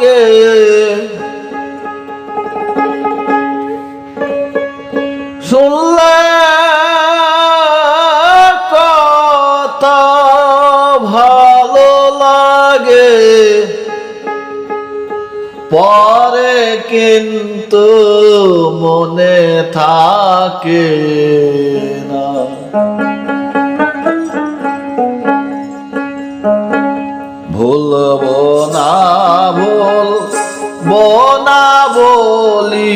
লাগে। শুনলে কথা ভালো লাগে। পরে কিন্তু মনে থাকে। ভুলব না ভুল না বলি।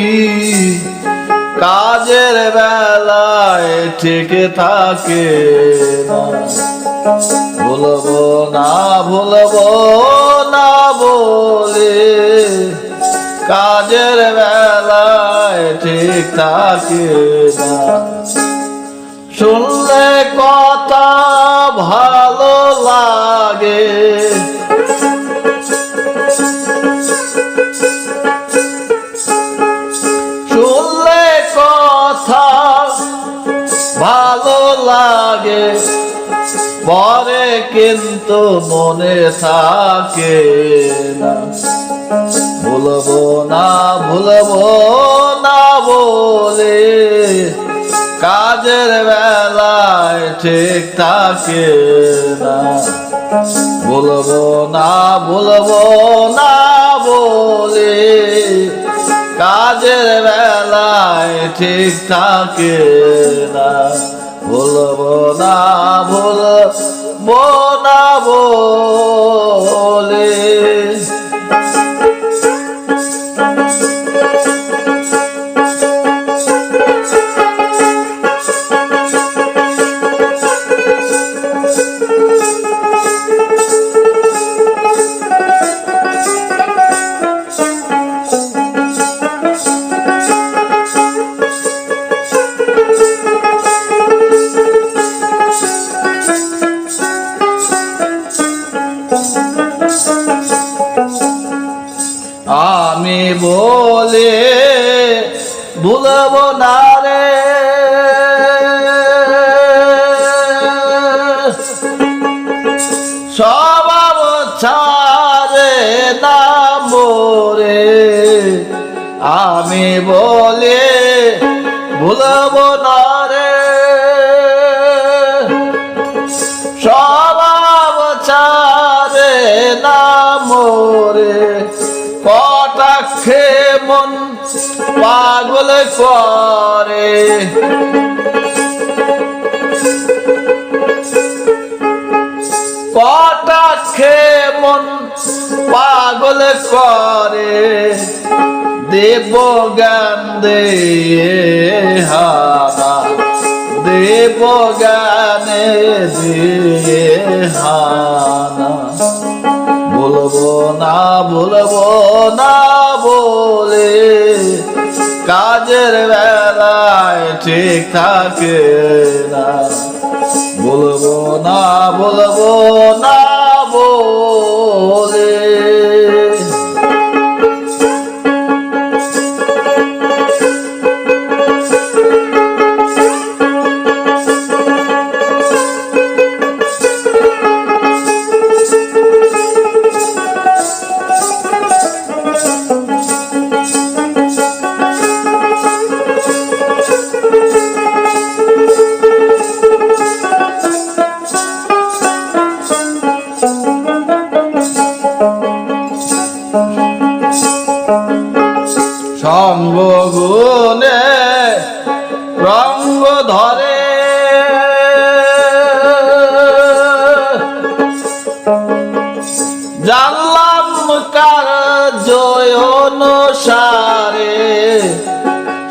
কাজের বেলায় ঠিক থাকে ভুলব না ভুলব না বলে। কাজের বেলায় ঠিক থাকে না। শুনলে কথা কিন্তু মনে থাকে না। ভুলবো না ভুলবো না বলে কাজের বেলায় ঠিক থাকে না। বলব না বলব না বলে কাজের বেলায় ঠিক থাকে না। বলব না বলব না বলে ভুলব না রে। স্বভাব ছাড়ে না মোরে। আমি বলে ভুলব না পাগল করে কটাক্ষে মন পাগল করে দেব জ্ঞান দে হারা দেব জ্ঞানে দিয়ে কাজের বেলায় ঠিক থাকে না। বলব না বলব না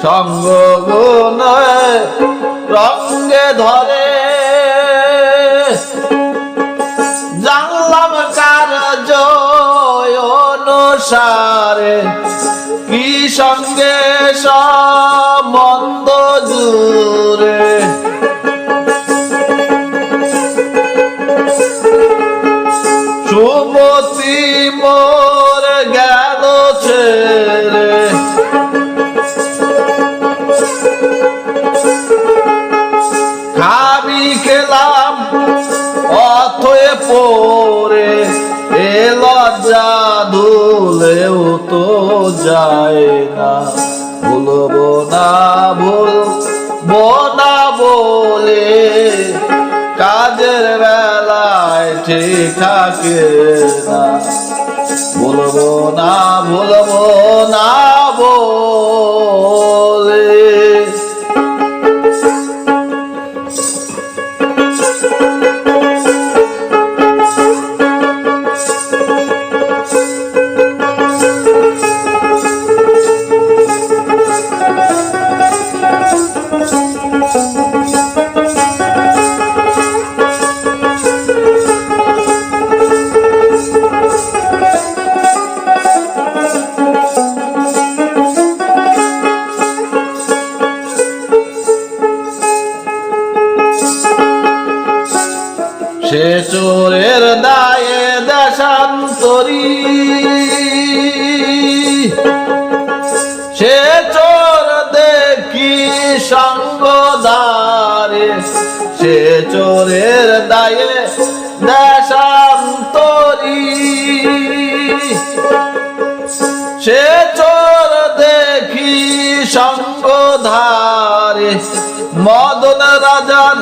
সঙ্গ গুণে রঙ্গে ধরে। জানলাম কার জয় অনুসারে কি সঙ্গে সম্বন্ধ জুড়ে যায় না, ভুলবো না ভুলবো না বলে কাজের বেলায় ঠিক থাকে না। বলব না বলব না বলে দেখি সঙ্গদারে? সে চোরের দায়ে দেশান্তরী। সে চোর দেখি সঙ্গধারে মদন রাজার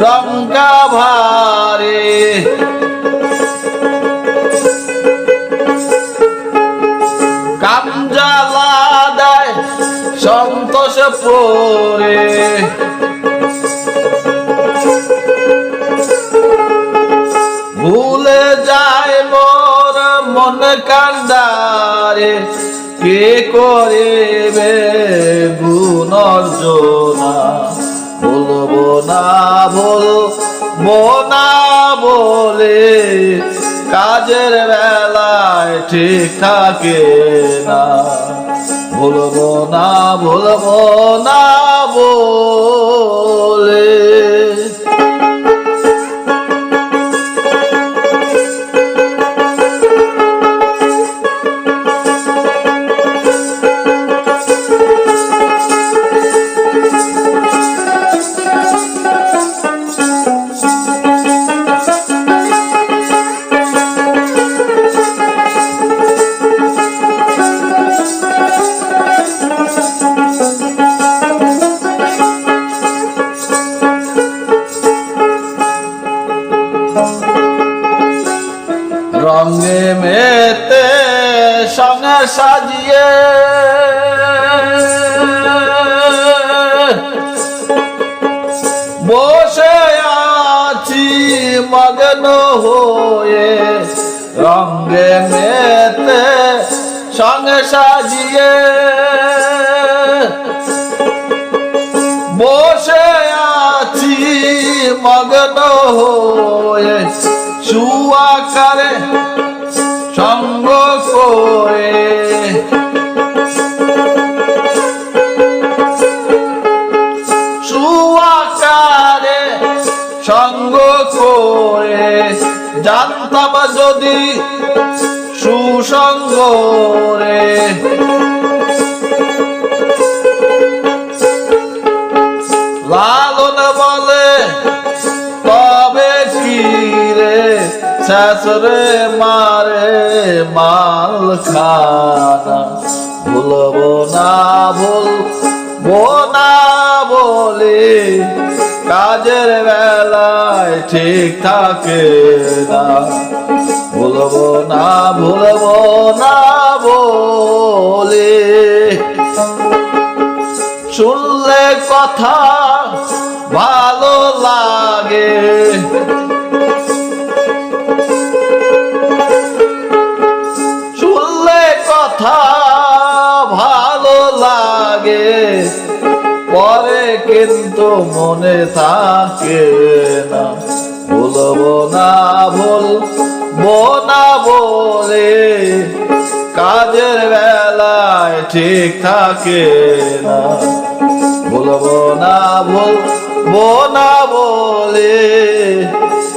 ডঙ্কা ভারে। পরে ভুলে যায় মোর মন কান্দারে কে করিবে গুণ অর্জনা বলব না বলব না বলে, কাজের বেলায় ঠিক থাকে না। বলব না ভুলব না বলে রঙে মেতে সঙ্গে সাজিয়ে বসে আছি মগ্ন হয়ে। রঙে মেতে সঙ্গে সাজিয়ে মগ্ন হয়ে সুয়াকারে সঙ্গ করে। সুয়াকারে সঙ্গ করে। জানতাম যদি সুসঙ্গ রে। লালন বলে শাশুরে মারে মাল খানা। ভুলবো না ভুলবো না বলে, কাজের বেলায় ঠিক থাকে না। ভুলবো না ভুলবো না বলি। শুনলে কথা লাগে, পরে কিন্তু মনে থাকে না। বলব না বলব না বলে, কাজের বেলায় ঠিক থাকে না। বলব না বলব না বলে,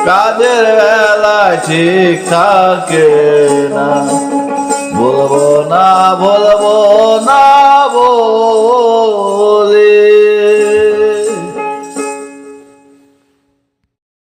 কাজের বেলায় ঠিক থাকে না। বলব না বলব বলে।